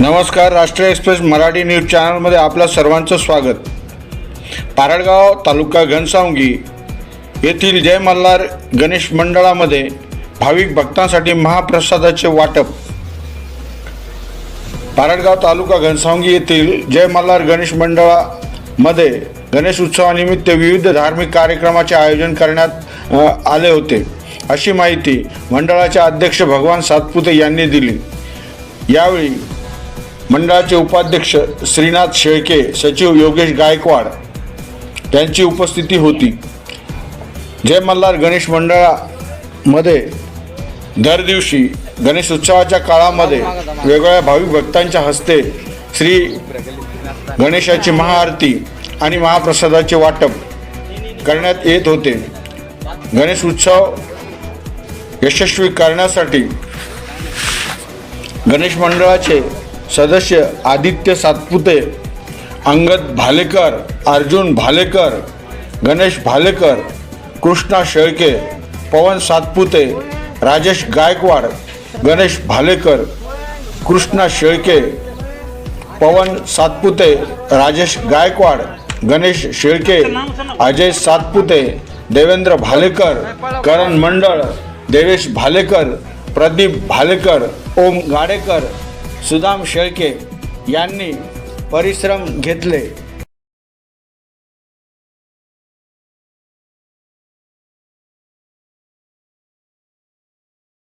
नमस्कार राष्ट्रीय express Marathi news चॅनलमध्ये आपल्या सर्वांचं स्वागत. पारडगाव तालुका घनसावंगी येथील जय मल्हार गणेश मंडळामध्ये भाविक भक्तांसाठी महाप्रसादाचे वाटप. पारडगाव तालुका घनसावंगी येथील जय मल्हार गणेश मंडळामध्ये गणेश उत्सवानिमित्त विविध धार्मिक कार्यक्रमाचे आयोजन करण्यात आले होते. अशी माहिती मंडळाचे अध्यक्ष भगवान सातपुते यांनी दिली. यावेळी मंडळाचे उपाध्यक्ष श्रीनाथ शेळके सचिव योगेश गायकवाड यांची उपस्थिती होती. जय मल्हार गणेश मंडळामध्ये दर दिवशी गणेश उत्सवाच्या काळामध्ये वेगवेगळ्या भाविक भक्तांच्या हस्ते श्री गणेशाची महाआरती आणि महाप्रसादाचे वाटप करण्यात येत होते. गणेश उत्सव यशस्वी करण्यासाठी गणेश मंडळाचे सदस्य आदित्य सातपुते अंगद भालेकर अर्जुन भालेकर गणेश भालेकर कृष्णा शेळके पवन सातपुते राजेश गायकवाड गणेश भालेकर कृष्णा शेळके पवन सातपुते राजेश गायकवाड गणेश शेळके अजय सातपुते देवेंद्र भालेकर करण मंडळ देवेश भालेकर प्रदीप भालेकर ओम गाडेकर सुदाम शेळके यांनी परिश्रम घेतले.